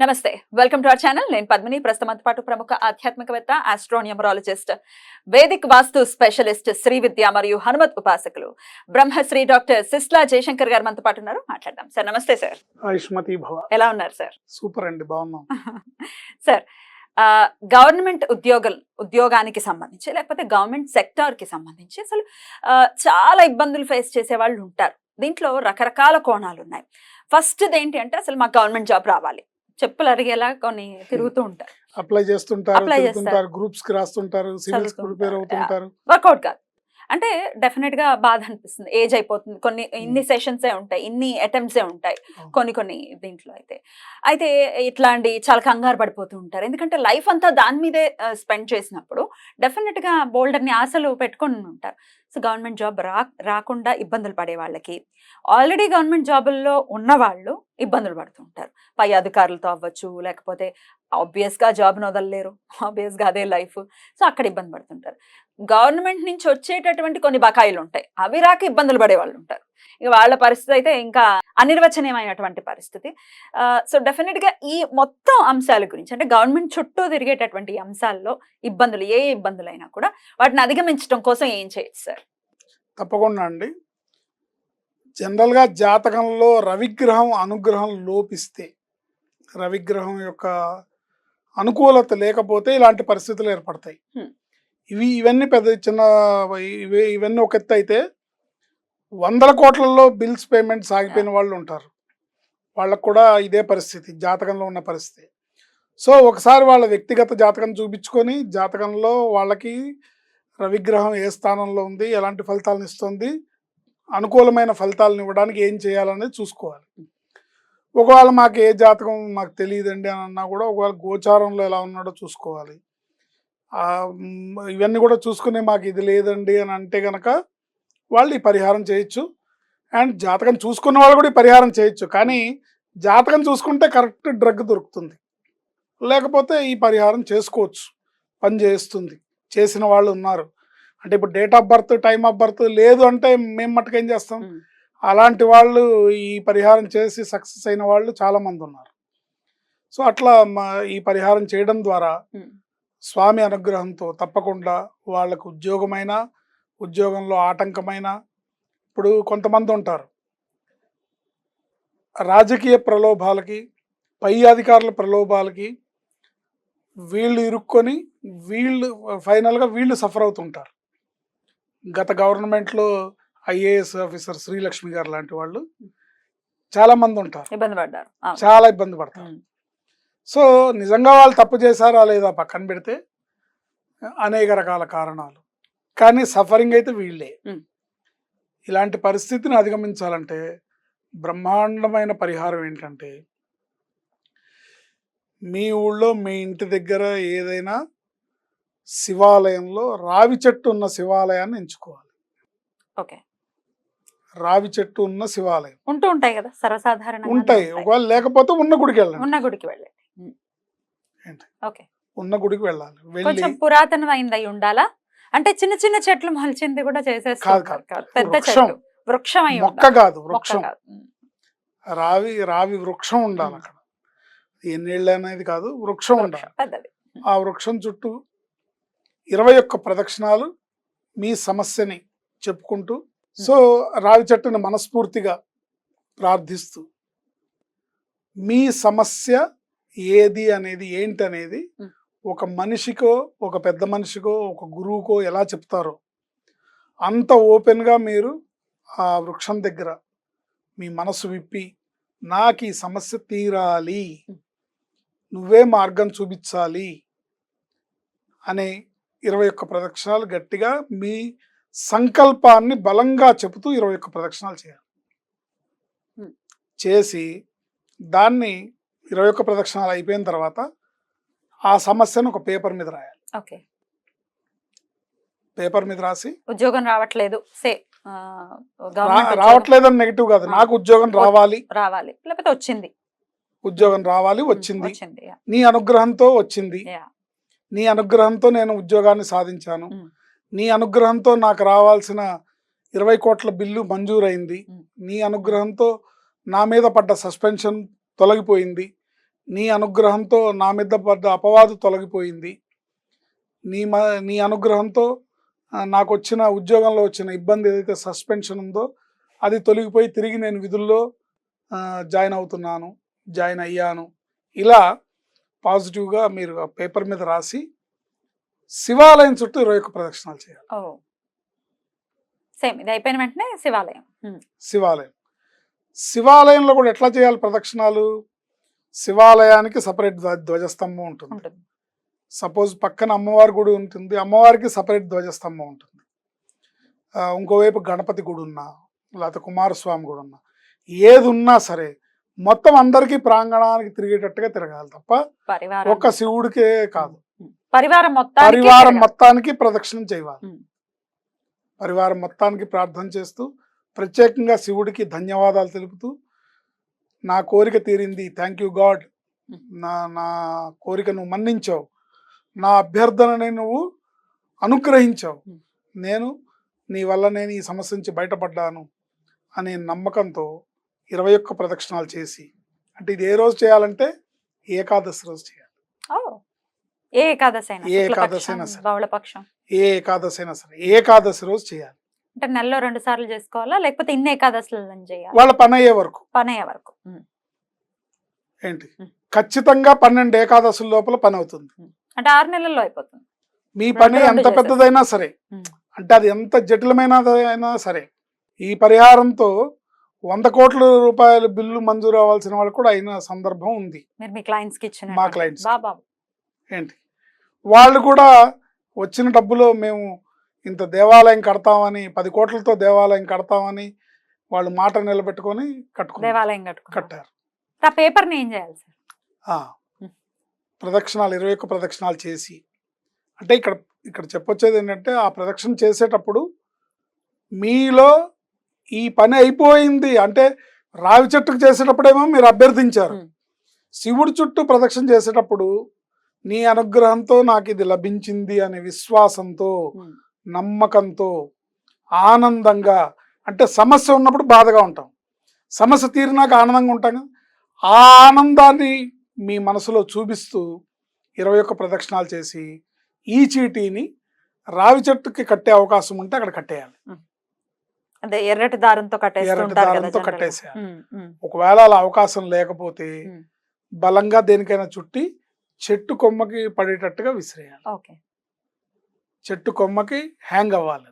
నమస్తే. Welcome to our channel. నేను పద్మిని. ప్రస్తుతం పాటు ప్రముఖ ఆధ్యాత్మికవేత్త astronumerologist Vedic vastu specialist Shri Vidya మరియు హనుమత్ ఉపాసకులు బ్రహ్మశ్రీ డాక్టర్ సిస్లా జయశంకర్ గారు మనతో పాటు ఉన్నారు. మాట్లాడదాం. సార్ నమస్తే సార్. ఆయుష్మతి భవ. ఎలా ఉన్నారు సార్? సూపర్ అండి. బాగున్నాం. సార్ గవర్నమెంట్ ఉద్యోగం ఉద్యోగానికి సంబంధించి లేకపోతే గవర్నమెంట్ సెక్టార్కి సంబంధించి అసలు చాలా ఇబ్బందులు ఫేస్ చేసే వాళ్ళు ఉంటారు. దీంట్లో రకరకాల కోణాలు ఉన్నాయి. ఫస్ట్ ఏంటి అంటే అసలు మాకు గవర్నమెంట్ జాబ్ రావాలి. చెప్పులు అరిగేలా కొన్ని తిరుగుతూ ఉంటారు. అప్లై చేస్తుంటారు Apply తిరుగుతుంటారు గ్రూప్స్కి రాస్తుంటారు సివిల్స్. ప్రిపేర్ అవుతుంటారు. వర్కౌట్ కాదు. అంటే డెఫినెట్గా బాధ అనిపిస్తుంది. ఏజ్ అయిపోతుంది. కొన్ని ఇన్ని సెషన్స్ ఏ ఉంటాయి. ఇన్ని అటెంప్ట్స్ ఏ ఉంటాయి. కొన్ని కొన్ని దీంట్లో అయితే. అయితే ఇట్లాంటి చాలా కంగారు పడిపోతూ ఉంటారు. ఎందుకంటే లైఫ్ అంతా దాని మీదే స్పెండ్ చేసినప్పుడు డెఫినెట్గా బోల్డ్ అన్ని ఆశలు పెట్టుకొని ఉంటారు. సో గవర్నమెంట్ జాబ్ రా రాకుండా ఇబ్బందులు పడే వాళ్ళకి ఆల్రెడీ గవర్నమెంట్ జాబుల్లో ఉన్న వాళ్ళు ఇబ్బందులు పడుతుంటారు. పై అధికారులతో అవ్వచ్చు లేకపోతే ఆబ్వియస్గా జాబ్ను వదలలేరు. ఆబ్వియస్గా అదే లైఫ్ సో అక్కడ ఇబ్బంది పడుతుంటారు. గవర్నమెంట్ నుంచి వచ్చేటటువంటి కొన్ని బకాయిలు ఉంటాయి. అవి రాక ఇబ్బందులు పడే వాళ్ళు ఉంటారు. ఇక వాళ్ళ పరిస్థితి అయితే ఇంకా అనిర్వచనీయమైనటువంటి పరిస్థితి. సో డెఫినెట్గా ఈ మొత్తం అంశాల గురించి అంటే గవర్నమెంట్ చుట్టూ తిరిగేటటువంటి అంశాల్లో ఇబ్బందులు ఏ ఇబ్బందులైనా కూడా వాటిని అధిగమించడం కోసం ఏం చేయొచ్చు సార్ తప్పకుండా అండి. జనరల్గా జాతకంలో రవిగ్రహం అనుగ్రహం లోపిస్తే రవిగ్రహం యొక్క అనుకూలత లేకపోతే ఇలాంటి పరిస్థితులు ఏర్పడతాయి. ఇవి ఇవన్నీ పెద్ద చిన్న ఇవి ఇవన్నీ ఒక ఎత్తు అయితే వందల కోట్లలో బిల్స్ పేమెంట్స్ ఆగిపోయిన వాళ్ళు ఉంటారు. వాళ్ళకు కూడా ఇదే పరిస్థితి జాతకంలో ఉన్న పరిస్థితి. సో ఒకసారి వాళ్ళ వ్యక్తిగత జాతకం చూపించుకొని జాతకంలో వాళ్ళకి రవిగ్రహం ఏ స్థానంలో ఉంది ఎలాంటి ఫలితాలను ఇస్తుంది అనుకూలమైన ఫలితాలను ఇవ్వడానికి ఏం చేయాలనేది చూసుకోవాలి. ఒకవేళ మాకు ఏ జాతకం మాకు తెలియదండి అని అన్నా కూడా ఒకవేళ గోచారంలో ఎలా ఉన్నాడో చూసుకోవాలి. ఇవన్నీ కూడా చూసుకునే మాకు ఇది లేదండి అని అంటే కనుక వాళ్ళు ఈ పరిహారం చేయొచ్చు. అండ్ జాతకం చూసుకున్న వాళ్ళు కూడా ఈ పరిహారం చేయొచ్చు. కానీ జాతకం చూసుకుంటే కరెక్ట్ డ్రగ్ దొరుకుతుంది. లేకపోతే ఈ పరిహారం చేసుకోవచ్చు. పని చేస్తుంది. చేసిన వాళ్ళు ఉన్నారు. అంటే ఇప్పుడు date of birth time of birth లేదు అంటే మేము మట్టుకు ఏం చేస్తాం. అలాంటి వాళ్ళు ఈ పరిహారం చేసి సక్సెస్ అయిన వాళ్ళు చాలా మంది ఉన్నారు సో అట్లా మా ఈ పరిహారం చేయడం ద్వారా. స్వామి అనుగ్రహంతో తప్పకుండా వాళ్ళకు ఉద్యోగమైన ఉద్యోగంలో ఆటంకమైన ఇప్పుడు కొంతమంది ఉంటారు రాజకీయ ప్రలోభాలకి పై అధికారుల ప్రలోభాలకి వీళ్ళు ఇరుక్కొని వీళ్ళు ఫైనల్గా వీళ్ళు సఫర్ అవుతుంటారు గత గవర్నమెంట్లో ఐఏఎస్ ఆఫీసర్ శ్రీలక్ష్మి గారు లాంటి వాళ్ళు చాలా మంది ఉంటారు ఇబ్బంది పడ్డారు. చాలా ఇబ్బంది పడతారు. సో నిజంగా వాళ్ళు తప్పు చేశారా లేదా పక్కన పెడితే అనేక రకాల కారణాలు కానీ సఫరింగ్ అయితే వీళ్ళే. ఇలాంటి పరిస్థితిని అధిగమించాలంటే బ్రహ్మాండమైన పరిహారం ఏంటంటే మీ ఊళ్ళో మీ ఇంటి దగ్గర ఏదైనా శివాలయంలో రావి చెట్టు ఉన్న శివాలయాన్ని ఎంచుకోవాలి. ఓకే. రావి చెట్టు ఉన్న శివాలయం. ఉంటూ ఉంటాయి కదా సర్వసాధారణంగా ఉంటాయి. ఒకవేళ లేకపోతే ఉన్న గుడికి వెళ్ళండి. ఉన్న గుడికి వెళ్ళండి. ఏంటి? ఓకే. ఉన్న గుడికి వెళ్ళాలి. వెళ్ళి కొంచెం పురాతనమైంది అయి ఉండాలా? అంటే చిన్న చిన్న చెట్లు మొలిచింది కూడా చేసేస్తారు. పెద్ద వృక్షం. చెట్టు వృక్షం అయి మొక్క. కాదు. వృక్షం. రావి రావి వృక్షం ఉండాలి. అక్కడ. ఎన్నేళ్ళు అనేది కాదు వృక్షం ఉండాలి. ఆ వృక్షం చుట్టూ ఇరవై ఒక్క ప్రదక్షిణాలు మీ సమస్యని చెప్పుకుంటూ సో రావి చెట్టుని మనస్ఫూర్తిగా ప్రార్థిస్తూ మీ సమస్య ఏది అనేది ఏంటి అనేది. ఒక మనిషికో ఒక పెద్ద మనిషికో ఒక గురువుకో ఎలా చెప్తారో అంత ఓపెన్గా మీరు ఆ వృక్షం దగ్గర మీ మనసు విప్పి నాకు ఈ సమస్య తీరాలి. నువ్వే మార్గం చూపించాలి అనే ఇరవై ఒక్క ప్రదక్షిణాలు గట్టిగా మీ సంకల్పాన్ని బలంగా చెబుతూ ఇరవై ఒక్క ప్రదక్షిణాలు చేయాలి. చేసి దాన్ని ఇరవై ఒక్క ప్రదక్షిణాలు అయిపోయిన తర్వాత ఆ సమస్యను ఒక పేపర్ మీద రాయాలి. ఓకే. పేపర్ మీద రాసి ఉద్యోగం రావట్లేదు. సే ఆ, రా- government ఉద్యోగం రావట్లేదని నెగిటివ్ కాదు. నాకు ఉద్యోగం రావాలి. రావాలి. లేకపోతే వచ్చింది. ఉద్యోగం రావాలి వచ్చింది. నీ అనుగ్రహంతో వచ్చింది. నీ అనుగ్రహంతో నేను ఉద్యోగాన్ని సాధించాను. నీ అనుగ్రహంతో నాకు రావాల్సిన ఇరవై కోట్ల బిల్లు మంజూరైంది. నీ అనుగ్రహంతో నా మీద పడ్డ సస్పెన్షన్ తొలగిపోయింది. నీ అనుగ్రహంతో నా మీద పడ్డ అపవాదు తొలగిపోయింది. నీ మ నీ అనుగ్రహంతో నాకు వచ్చిన ఉద్యోగంలో వచ్చిన ఇబ్బంది ఏదైతే సస్పెన్షన్ ఉందో అది తొలగిపోయి తిరిగి నేను విధుల్లో జాయిన్ అవుతున్నాను జాయిన్ అయ్యాను. ఇలా పాజిటివ్గా మీరు ఆ పేపర్ మీద రాసి శివాలయం చుట్టూ ఇరవై ఒక్క ప్రదక్షిణాలు చేయాలి. ఓ. సేమ్ ఇది అయిపోయిన వెంటనే శివాలయం. శివాలయం. శివాలయంలో కూడా ఎట్లా చేయాలి ప్రదక్షిణాలు? శివాలయానికి సపరేట్ ధ్వజస్తంభం ఉంటుంది. సపోజ్ పక్కన అమ్మవారి గుడి ఉంటుంది. అమ్మవారికి సపరేట్ ధ్వజస్తంభం ఉంటుంది. ఇంకోవైపు గణపతి గుడి ఉన్నా లేకపోతే కుమారస్వామి గుడి ఉన్నా ఏది ఉన్నా సరే మొత్తం అందరికీ ప్రాంగణానికి తిరిగేటట్టుగా తిరగాలి తప్ప ఒక్క శివుడికే కాదు పరివారం మొత్తానికి పరివారం. మొత్తానికి ప్రదక్షిణం చేయాలి. పరివారం మొత్తానికి ప్రార్థన చేస్తూ ప్రత్యేకంగా శివుడికి ధన్యవాదాలు తెలుపుతూ నా కోరిక తీరింది థ్యాంక్ యూ గాడ్. నా నా కోరిక నువ్వు మన్నించావు నా అభ్యర్థనని నువ్వు అనుగ్రహించావు. నేను నీ వల్ల నేను ఈ సమస్య నుంచి బయటపడ్డాను అనే నమ్మకంతో ఇరవై ఒక్క ప్రదక్షిణాలు చేసి అంటే ఇది ఏ రోజు చేయాలంటే ఏకాదశి రోజు చేయాలి. ఏ ఏకాదశి అయినా ఏ ఏకాదశి అయినా సరే. బహుళపక్షం. ఏ ఏకాదశి అయినా సరే ఏకాదశి రోజు చేయాలి. అంటే నెలలో రెండు సార్లు చేసుకోవాలా లేకపోతే ఇన్ని ఏకాదశులను చేయాలి? వాళ్ళ పని అయ్యే వరకు. పని అయ్యే వరకు. ఏంటి. ఖచ్చితంగా పన్నెండు ఏకాదశుల లోపల పని అవుతుంది. అంటే ఆరు నెలల్లో అయిపోతుంది. మీ పని ఎంత. పెద్దదైనా సరే. అంటే అది ఎంత జటిలమైనదైనా సరే. ఈ పరిహారంతో వంద కోట్ల రూపాయల బిల్లు మంజూరు అవ్వాల్సిన వాళ్ళు కూడా అయిన సందర్భం ఉంది. మీరు మీ క్లయింట్స్ ఇచ్చిన మా ఏంటి? వాళ్ళు కూడా వచ్చిన డబ్బులో మేము ఇంత దేవాలయం కడతామని పది కోట్లతో దేవాలయం కడతామని వాళ్ళు మాట నిలబెట్టుకొని కట్టుకున్నారు. దేవాలయం కట్టుకున్నారు. కట్టారు. ఆ ఏం చేయాలి సార్. ప్రదక్షిణాలు ఇరవై ఒక్క ప్రదక్షిణాలు చేసి. అంటే ఇక్కడ ఇక్కడ చెప్పొచ్చేది ఏంటంటే ఆ ప్రదక్షిణ చేసేటప్పుడు మీలో ఈ పని అయిపోయింది. అంటే రావి చెట్టుకు చేసేటప్పుడేమో మీరు అభ్యర్థించారు. శివుడి చుట్టూ ప్రదక్షిణ చేసేటప్పుడు నీ అనుగ్రహంతో నాకు ఇది లభించింది అనే విశ్వాసంతో. నమ్మకంతో ఆనందంగా అంటే సమస్య ఉన్నప్పుడు బాధగా ఉంటాం. సమస్య తీరినాక ఆనందంగా ఉంటాం ఆ ఆనందాన్ని మీ మనసులో చూపిస్తూ ఇరవై ఒక్క ప్రదక్షిణాలు చేసి ఈ చీటీని రావి చెట్టుకి కట్టే అవకాశం ఉంటే అక్కడ కట్టేయాలి. అదే ఎర్రటి దారంతో ఎర్రటి దారంతో. కట్టేసేయాలి. ఒకవేళ అలా అవకాశం లేకపోతే. బలంగా దేనికైనా చుట్టి చెట్టు కొమ్మకి పడేటట్టుగా విసిరేయాలి చెట్టు కొమ్మకి హ్యాంగ్ అవ్వాలి.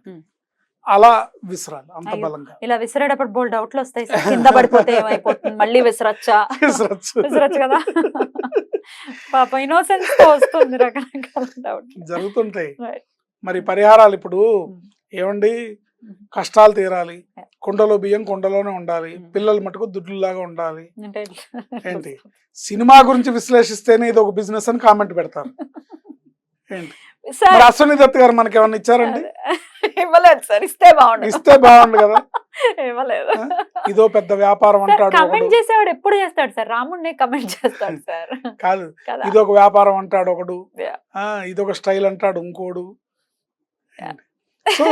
అలా విసిరాలి అంత. బలంగా ఇలా విసిరేటప్పుడు బోల్ డౌట్లు వస్తాయి కింద పడిపోతే ఏమైపోతుంది మళ్ళీ విసరచ్చా విసరచ్చు విసరచ్చు కదా పాప ఇన్నోసెన్స్ వస్తుంది రకరకాల డౌట్ జరుగుతుంటాయి. మరి పరిహారాలు ఇప్పుడు. ఏమండి. కష్టాలు తీరాలి. కుండలో బియ్యం కుండలోనే ఉండాలి. పిల్లలు మటుకు దుడ్లులాగా ఉండాలి. ఏంటి? సినిమా గురించి విశ్లేషిస్తేనే ఇది ఒక బిజినెస్ అని కామెంట్ పెడతారు. ఏంటి? అశ్వని దత్ గారు మనకి ఏమన్నా ఇచ్చారండి? ఇవ్వలేదు సార్. ఇస్తే బాగుండు. ఇస్తే బాగుండు కదా? ఇవ్వలేదు? ఇదో పెద్ద వ్యాపారం అంటాడు కమెంట్ చేసేవాడు ఎప్పుడు చేస్తాడు సార్? రాముడిని కమెంట్ చేస్తాడు సార్. కాదు. ఇదొక వ్యాపారం అంటాడు ఒకడు. ఇదొక స్టైల్ అంటాడు ఇంకోడు. సో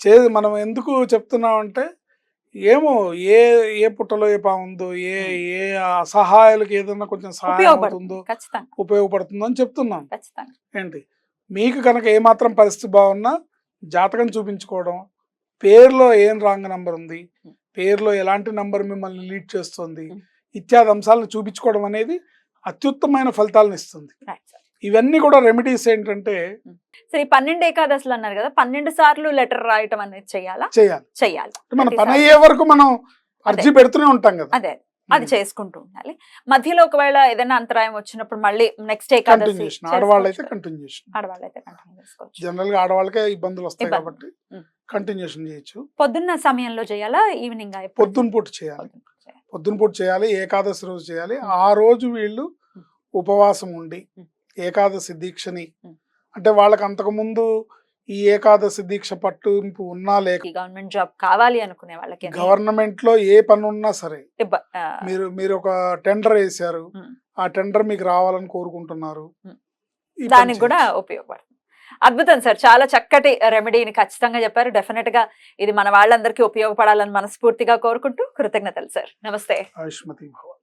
చే మనం ఎందుకు చెప్తున్నామంటే ఏమో ఏ ఏ పుట్టలో ఏ పాముందో ఏ ఏ అసహాయాలకు ఏదైనా కొంచెం సహాయం అవుతుందో ఉపయోగపడుతుందో అని చెప్తున్నాం. ఏంటి? మీకు కనుక ఏమాత్రం పరిస్థితి బాగున్నా జాతకం చూపించుకోవడం పేరులో ఏం రాంగ్ నంబర్ ఉంది. పేరులో ఎలాంటి నంబర్ మిమ్మల్ని లీడ్ చేస్తుంది. ఇత్యాది అంశాలను చూపించుకోవడం అనేది అత్యుత్తమైన ఫలితాలను ఇస్తుంది. ఇవన్నీ కూడా రెమెడీస్ ఏంటంటే సరే పన్నెండు ఏకాదశులు అన్నారు కదా పన్నెండు సార్లు లెటర్ రాయటం అనేది చెయ్యాలా చేయాలి. చెయ్యాలి మన పని. అయ్యే వరకు మనం అర్జీ పెడుతూనే ఉంటాం కదా. అదే అది చేసుకుంటూ ఉండాలి. మధ్యలో ఒకవేళ ఏదైనా అంతరాయం వచ్చినప్పుడు మళ్ళీ నెక్స్ట్ ఏకాదశి కంటిన్యూషన్ ఆడవాళ్ళు అయితే. కంటిన్యూషన్ ఆడవాళ్ళు అయితే కంటిన్యూ చేసుకోవచ్చు. జనరల్గా ఆడవాళ్ళకే ఇబ్బందులు వస్తాయి. కాబట్టి. కంటిన్యూషన్ చేయొచ్చు. పొద్దున్న సమయంలో చేయాలా ఈవినింగ్ పొద్దున పూట చేయాలి. పొద్దున పూట చేయాలి. ఏకాదశి రోజు చేయాలి. ఆ రోజు వీళ్ళు ఉపవాసం ఉండి. ఏకాదశి దీక్షని. అంటే వాళ్ళకి అంతకు ముందు ఈ ఏకాదశి దీక్ష పట్టింపు ఉన్నా లేక గవర్నమెంట్ జాబ్ కావాలి అనుకునే వాళ్ళకి గవర్నమెంట్లో ఏ పని ఉన్నా సరే మీరు మీరు ఒక టెండర్ మ్మ్. ఆ టెండర్ మీకు రావాలని కోరుకుంటున్నారు. దానికి కూడా. ఉపయోగపడుతుంది అద్భుతం సార్. చాలా చక్కటి రెమెడీని ఖచ్చితంగా చెప్పారు. డెఫినెట్గా ఇది మన వాళ్ళందరికీ ఉపయోగపడాలని మనస్ఫూర్తిగా కోరుకుంటూ కృతజ్ఞతలు సార్. నమస్తే. ఆయుష్మతి